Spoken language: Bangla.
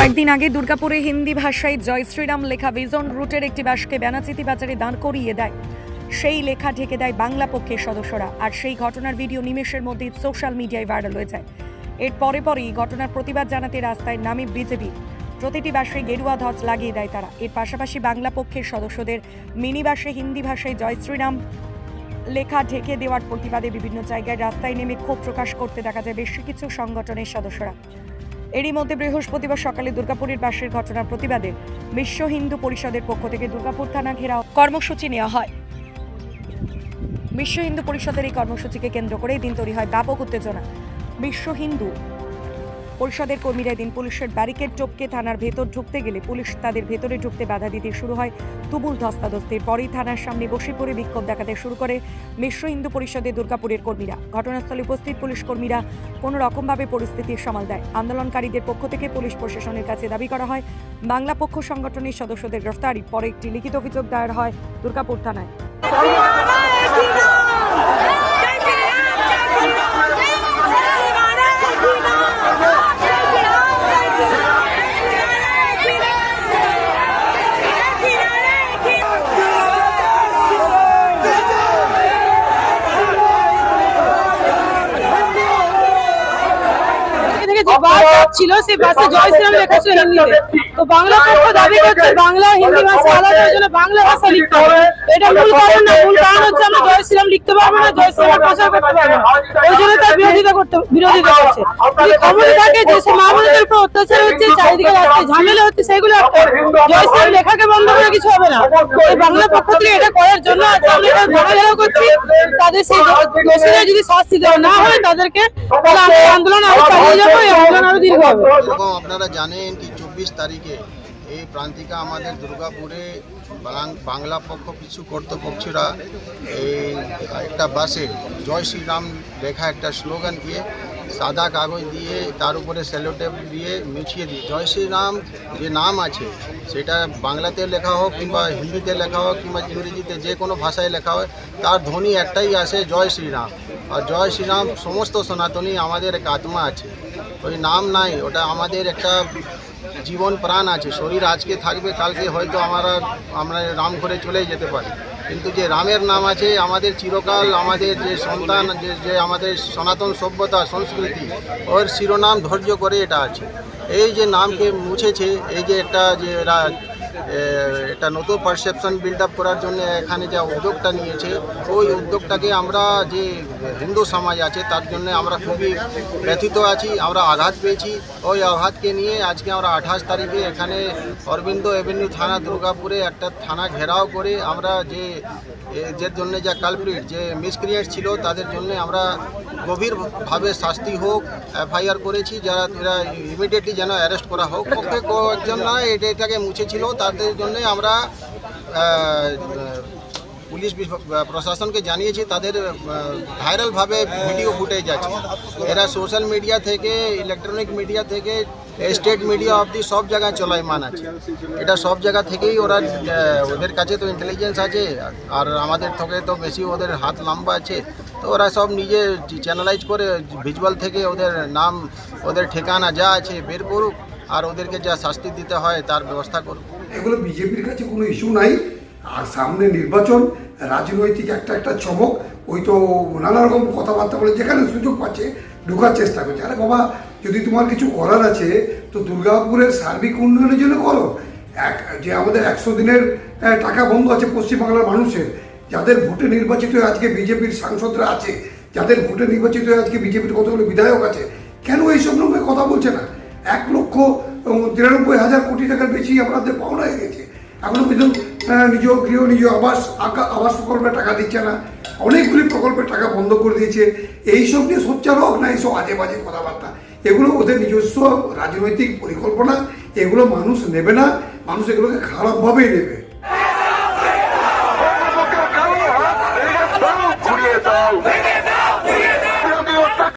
কয়েকদিন আগে দুর্গাপুরে হিন্দি ভাষায় জয় শ্রীরাম লেখা ভিজন রুটের একটি বাসকে বেনাচিতি বাজারে দাঁড় করিয়ে দেয়। সেই লেখা ঢেকে দেয় বাংলা পক্ষের সদস্যরা। আর সেই ঘটনার ভিডিও নিমেষের মধ্যে সোশ্যাল মিডিয়ায় ভাইরাল হয়ে যায় এর পরে পরেই ঘটনার প্রতিবাদ জানাতে রাস্তায় নামে বিজেপি। প্রতিটি বাসে গেরুয়া ধ্বজ লাগিয়ে দেয় তারা। এর পাশাপাশি বাংলা পক্ষের সদস্যদের মিনি বাসে হিন্দি ভাষায় জয় শ্রীরাম লেখা ঢেকে দেওয়ার প্রতিবাদে বিভিন্ন জায়গায় রাস্তায় নেমে ক্ষোভ প্রকাশ করতে দেখা যায় বেশ কিছু সংগঠনের সদস্যরা। এরই মধ্যে বৃহস্পতিবার সকালে দুর্গাপুরের বাসের ঘটনার প্রতিবাদে বিশ্ব হিন্দু পরিষদের পক্ষ থেকে দুর্গাপুর থানা ঘেরাও কর্মসূচি নেওয়া হয়। বিশ্ব হিন্দু পরিষদের এই কর্মসূচিকে কেন্দ্র করে দিন তৈরি হয় ব্যাপক উত্তেজনা। বিশ্ব হিন্দু পরিষদের কর্মীরা এদিন পুলিশের ব্যারিকেড টপকে থানার ভেতর ঢুকতে গেলে পুলিশ তাদের ভেতরে ঢুকতে বাধা দিতে শুরু হয়। তুমুল ধস্তাধস্তির পরেই থানার সামনে বসে পড়ে বিক্ষোভ দেখাতে শুরু করে মিশ্র হিন্দু পরিষদের দুর্গাপুরের কর্মীরা। ঘটনাস্থলে উপস্থিত পুলিশ কর্মীরা কোনো রকমভাবে পরিস্থিতির সামাল দেয়। আন্দোলনকারীদের পক্ষ থেকে পুলিশ প্রশাসনের কাছে দাবি করা হয়, বাংলা পক্ষ সংগঠনের সদস্যদের গ্রেফতারি পরে একটি লিখিত অভিযোগ দায়ের হয় দুর্গাপুর থানায়। বাস ছিল সেই বাসে জয় শ্রীরাম লেখা ছিল হিন্দিতে। তো বাংলা পক্ষ দাবি করছে বাংলা হিন্দি ভাষা আলাদা ওই জন্য বাংলা ভাষা লিখতে হবে। এটা মূল কারণ না মূল কারণ হচ্ছে আমরা জয় শ্রীরাম লিখতে পারব না জয় শ্রীরাম প্রচার করতে পারব না। ওই জন্য তার বিরোধিতা করতে বিরোধিতা করছে। যদি ক্ষমতা থাকে যে সে মা বোনদের উপর অত্যাচার হচ্ছে চারিদিকে রাস্তায় ঝামেলা হচ্ছে সেগুলো একটা জয় শ্রীরাম লেখাকে বন্ধ করে কিছু হবে না। এই বাংলা পক্ষ থেকে এটা করার জন্য আজকে আমরা এটা করছি। তাদের সেই দোষীরা যদি শাস্তি দেওয়া না হয় তাদেরকে তাহলে আমরা আন্দোলন আরও চালিয়ে যাব এই আন্দোলন আরও দীর্ঘ হবে। আপনারা জানেন কি চব্বিশ তারিখে এই প্রান্তিকা আমাদের দুর্গাপুরে বালাং- পক্ষ কিছু কর্তৃপক্ষরা এই একটা বাসে জয় শ্রীরাম লেখা একটা স্লোগান দিয়ে সাদা কাগজ দিয়ে তার উপরে সেলোটেপ দিয়ে মিছিয়ে দিয়ে, জয় শ্রীরাম যে নাম আছে সেটা বাংলাতে লেখা হোক কিংবা হিন্দিতে লেখা হোক কিংবা ইংরেজিতে যে কোনো ভাষায় লেখা হয় তার ধ্বনি একটাই আসে জয় শ্রীরাম। আর জয় শ্রীরাম সমস্ত সনাতনী আমাদের এক আত্মা আছে। ওই নাম নাই, ওটা আমাদের একটা জীবন প্রাণ আছে, শরীর আজকে থাকবে, কালকে হয়তো আমরা আমরা রাম ঘরে চলে যেতে পারি। কিন্তু যে রামের নাম আছে, আমাদের চিরকাল আমাদের যে সন্তান, যে যে আমাদের সনাতন সভ্যতা, সংস্কৃতি, ওর শিরোনাম ধৈর্য করে এটা আছে। এই যে নামকে মুছেছে, এই যে একটা যে একটা নতুন পারসেপশন বিল্ড আপ করার জন্য এখানে যা উদ্যোগটা নিয়েছে, ওই উদ্যোগটাকে আমরা যে হিন্দু সমাজ আছে, তার জন্য আমরা খুবই ব্যথিত আছি, আমরা আঘাত পেয়েছি। ওই আঘাতকে নিয়ে আজকে আমরা আঠাশ তারিখে এখানে অরবিন্দ এভিনিউ থানা, দুর্গাপুরে একটা থানা ঘেরাও করে আমরা যে যে জন্য যা কালপ্রিট যে মিসক্রিয়েট ছিল, তাদের জন্য আমরা গভীরভাবে শাস্তি হোক, এফআইআর করেছি, যারা, এরা ইমিডিয়েটলি যেন অ্যারেস্ট করা হোক। পক্ষে কয়েকজন না, এটা, এটাকে মুছেছিল। তাদের জন্যে আমরা পুলিশ প্রশাসনকে জানিয়েছি, তাদের ভাইরালভাবে ভিডিও ফুটেজ আছে। এরা সোশ্যাল মিডিয়া থেকে ইলেকট্রনিক মিডিয়া থেকে স্টেট মিডিয়া অবধি সব জায়গায় চলায়মান আছে। এটা সব জায়গা থেকেই ওরা ওদের কাছে তো ইন্টেলিজেন্স আছে, আর আমাদের থেকে তো বেশি ওদের হাত লম্বা আছে। তো ওরা সব নিজে চ্যানেলাইজ করে ভিজুয়াল থেকে ওদের নাম, ওদের ঠিকানা যা আছে বের করুক, আর ওদেরকে যা শাস্তি দিতে হয় তার ব্যবস্থা করুক। এগুলো বিজেপির কাছে কোনো ইস্যু নাই। আর সামনে নির্বাচন রাজনৈতিক একটা একটা চমক, ওই তো নানা রকম কথাবার্তা বলে যেখানে সুযোগ পাচ্ছে ঢোকার চেষ্টা করছে। আরে বাবা, যদি তোমার কিছু করার আছে, তো দুর্গাপুরের সার্বিক উন্নয়নের জন্য করো। এক, যে আমাদের একশো দিনের টাকা বন্ধ আছে পশ্চিমবাংলার মানুষের, যাদের ভোটে নির্বাচিত হয়ে আজকে বিজেপির সাংসদরা আছে, যাদের ভোটে নির্বাচিত হয়ে আজকে বিজেপির কতগুলো বিধায়ক আছে, কেন এইসব লোকের কথা বলছে না? এক লক্ষ তিরানব্বই হাজার কোটি টাকার বেশি আমাদের পাওনা হয়ে গেছে। এখনও পর্যন্ত নিজ গৃহ নিজ আবাস আবাস প্রকল্পে টাকা দিচ্ছে না। অনেকগুলি প্রকল্পের টাকা বন্ধ করে দিয়েছে। এইসব নিয়ে সোচ্চার হোক না, এইসব আজে বাজে কথাবার্তা। এগুলো ওদের নিজস্ব রাজনৈতিক পরিকল্পনা। এগুলো মানুষ নেবে না। মানুষ এগুলোকে খারাপভাবেই নেবে। দাও।